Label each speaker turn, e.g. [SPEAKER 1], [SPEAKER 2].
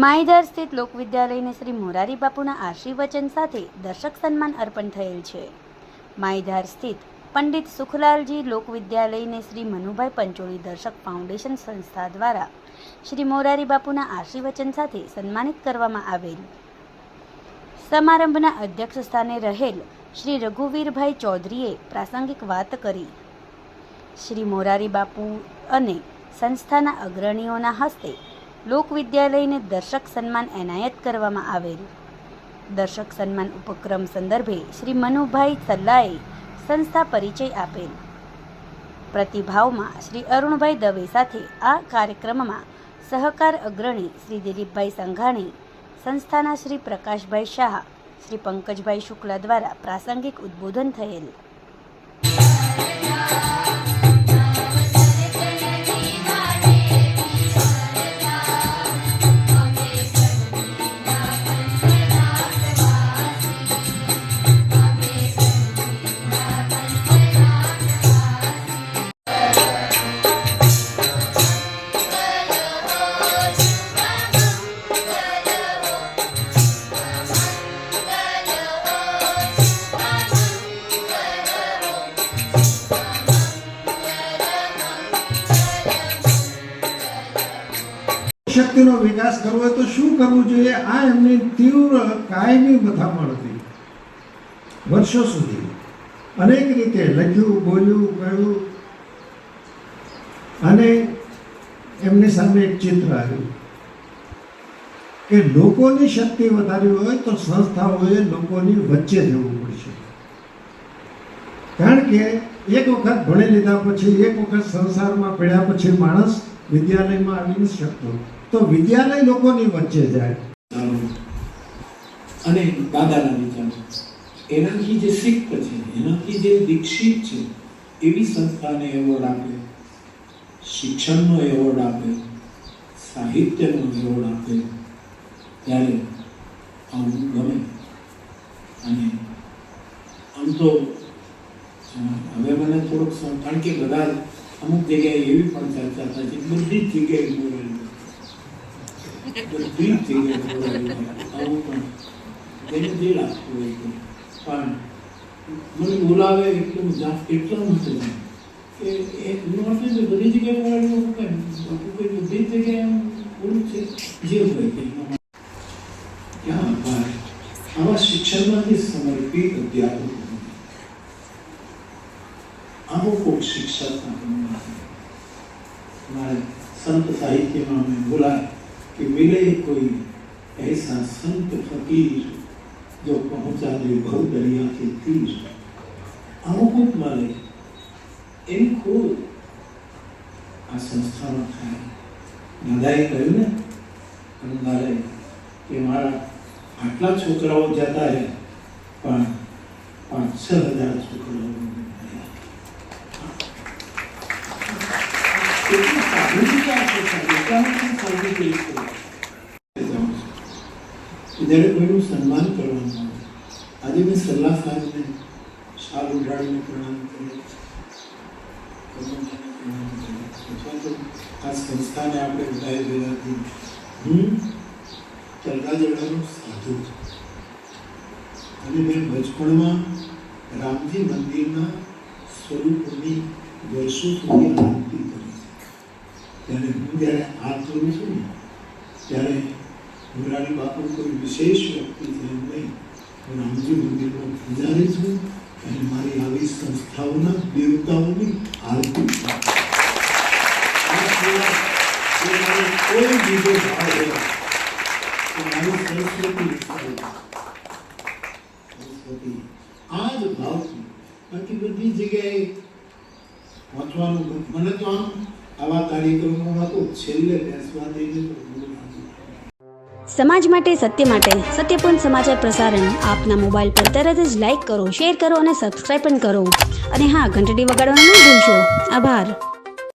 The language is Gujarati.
[SPEAKER 1] માહીધાર સ્થિત લોકવિદ્યાલયને શ્રી મોરારી બાપુના આશીર્વચન સાથે દર્શક સન્માન અર્પણ થયેલ છે. માહીધાર સ્થિત પંડિત સુખલાલજી લોકવિદ્યાલયને શ્રી મનુભાઈ પંચોળી દર્શક ફાઉન્ડેશન સંસ્થા દ્વારા શ્રી મોરારી બાપુના આશીર્વચન સાથે સન્માનિત કરવામાં આવેલ. સમારંભના અધ્યક્ષ સ્થાને રહેલ શ્રી રઘુવીરભાઈ ચૌધરીએ પ્રાસંગિક વાત કરી. શ્રી મોરારી બાપુ અને સંસ્થાના અગ્રણીઓના હસ્તે લોકવિદ્યાલયને દર્શક સન્માન એનાયત કરવામાં આવેલ. દર્શક સન્માન ઉપક્રમ સંદર્ભે શ્રી મનુભાઈ સલ્લાએ સંસ્થા પરિચય આપેલ. પ્રતિભાવમાં શ્રી અરુણભાઈ દવે સાથે આ કાર્યક્રમમાં સહકાર અગ્રણી શ્રી દિલીપભાઈ સંઘાણી, સંસ્થાના શ્રી પ્રકાશભાઈ શાહ, શ્રી પંકજભાઈ શુક્લા દ્વારા પ્રાસંગિક ઉદ્બોધન થયેલ.
[SPEAKER 2] શક્તિનો વિકાસ કરવો હોય તો શું કરવું જોઈએ? આ એમની તીવ્ર કાયમી મથામણ હતી. વર્ષો સુધી અનેક રીતે લખ્યું, બોલ્યું કહ્યું અને એમની સામે એક ચિત્ર આવ્યું કે લોકોની શક્તિ વધારવી હોય તો સંસ્થાઓએ લોકોની વચ્ચે જવું પડશે. કારણ કે એક વખત ભણી લીધા પછી, એક વખત સંસારમાં પડ્યા પછી માણસ વિદ્યાલયમાં આવી નથી શકતો. તો વિદ્યાલય લોકોની વચ્ચે જાય.
[SPEAKER 3] અને દાદાના વિચારો. એનાથી જે શિક્ત છે, એનાથી જે દીક્ષિત છે, એવી સંસ્થાને એવોર્ડ આપે. શિક્ષણનો એવોર્ડ આપે. સાહિત્યનો એવોર્ડ આપે. ત્યારે આવું ગમે. અને આમ તો હવે મને થોડુંક કારણ કે બધા અમુક જગ્યાએ એવી પણ ચર્ચા થાય છે બધી જ જગ્યાએ બોલેલું બધી જ જગ્યાએ બોલેલું આવું પણ તેને દિલ લાગતું હોય છે. પણ મને બોલાવે એટલું એટલા માટે કે એનો અર્થ છે બધી જગ્યાએ બોલાવ્યું બાપુ કોઈ બધી જગ્યાએ બોલું છે જે હોય તે ક્યાં ભાઈ? આવા શિક્ષણમાંથી સમર્પિત અધ્યાપક આવો કોક શિક્ષક આપણને हमारे संत साहित्य में हमें बोला है कि मिले कोई ऐसा संत फकीर जो पहुंचा दे भव दरिया के तीर આવો કોક મળે એની ખોજ આ સંસ્થામાં થાય દાદાએ કહ્યું ને અંધારે કે મારા આટલા છોકરાઓ જતા રહે પણ પાંચ છ હજાર છોકરાઓ છે સાધુતામાં પણ સાધુતા છે. જ્યારે કોઈનું સન્માન કરવાનું આવે આજે મેં સલ્લા સાહેબને શાલ ઉડાડીને પ્રણામ કર્યો આ સંસ્થાને આપણે બધાએ દેવાથી હું ચલતા તરગાજડાનો સાધુ અને મેં બચપણમાં રામજી મંદિરના સ્વરૂપની વર્ષો સુધી આરતી કરી ત્યારે હું જ્યારે હાથ કરું છું ને ત્યારે મોરારી બાપુ કોઈ વિશેષ વ્યક્તિ છે નહીં. હું રામજી મંદિરનો પૂજારી છું અને મારી આવી સંસ્થાઓના દેવતાઓની આરતી કોઈ બીજો ભાવ હોય તો મારી સરસ્વતી વિચારે આ જ ભાવથી બાકી બધી જગ્યાએ વાંચવાનું મને તો આમ આવા કાર્યક્રમોમાં તો છેલ્લે બેસવા
[SPEAKER 1] સમાજ માટે સત્ય માટે સત્યપૂર્ણ સમાચાર પ્રસારણ આપના મોબાઈલ પર તરત જ લાઈક કરો, શેર કરો અને સબસ્ક્રાઈબ પણ કરો. અને હા, ઘંટડી વગાડવાનું ન ભૂલશો. આભાર.